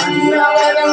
అన్నవరం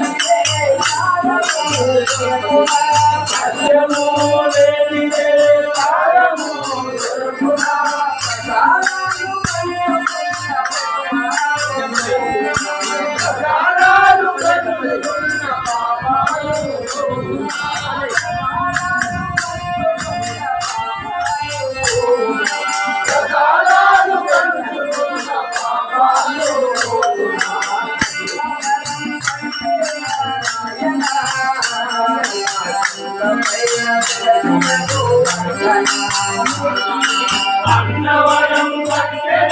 నారాయణ మొత్తం చెప్పాలి అన్నవరం నారాయణ కొండపై వెలసిన గోవర్ధన అన్నవరం పట్టణ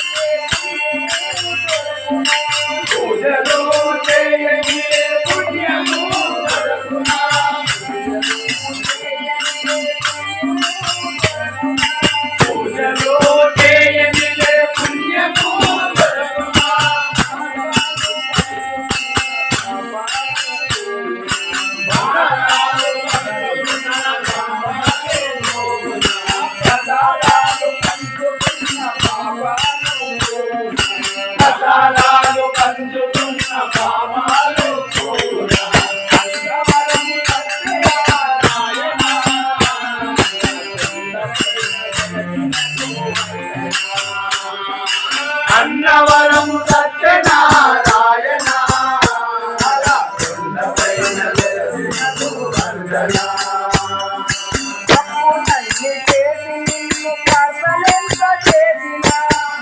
అన్నవరము సత్యనారాయణ.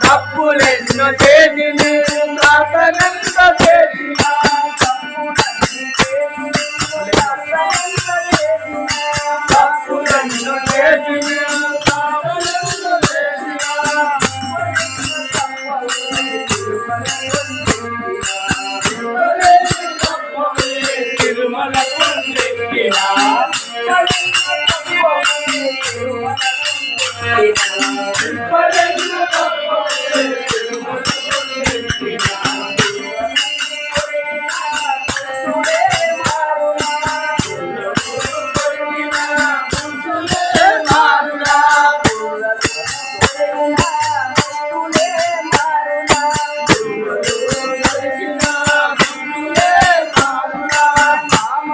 తప్పులెన్నో చేసి 啊。